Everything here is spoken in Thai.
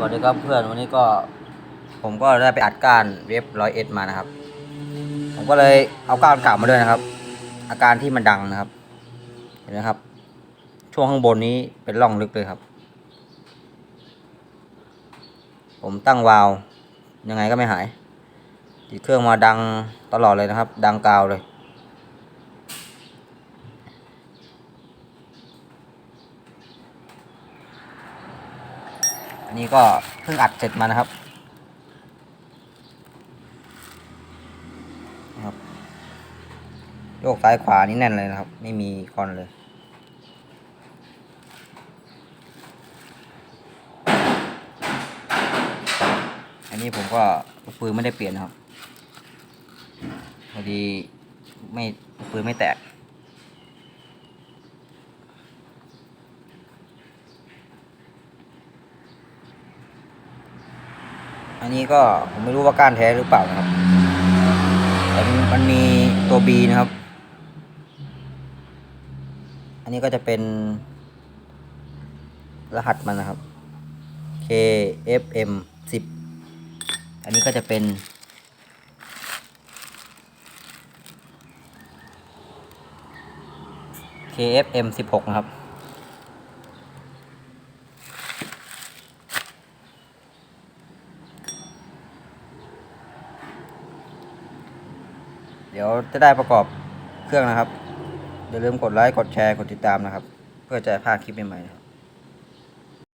สวัสดีครับเพื่อนวันนี้ก็ ผมก็ได้ไปอัดก้านเว็บร้อยเอ็ดมานะครับ ผมก็เลยเอาก้านเก่ามาด้วยนะครับ อาการที่มันดังนะครับ เห็นไหมครับ ช่วงข้างบนนี้เป็นร่องลึกเลยครับ ผมตั้งวาล์วยังไงก็ไม่หายติดเครื่องมาดังตลอดเลยนะครับ ดังกาวเลย อันนี้ก็เพิ่งอัดเสร็จมานะครับครับโยกซ้ายขวานี่แน่นเลยนะครับ ไม่มีคอนเลยอันนี้ผมก็ปืนไม่ได้เปลี่ยนครับพอดีไม่ปืนไม่แตก อันนี้ก็ผมไม่รู้ว่าก้านแท้หรือเปล่านะครับ แต่มันมีตัว B นะครับ อันนี้ก็จะเป็น รหัสมันนะครับ KFM 10 อันนี้ก็จะเป็น KFM 16 นะครับ เดี๋ยวจะได้ประกอบเครื่องนะครับอย่าลืมกดไลค์กดแชร์กดติดตามนะครับ เพื่อจะพลาดคลิปใหม่ๆ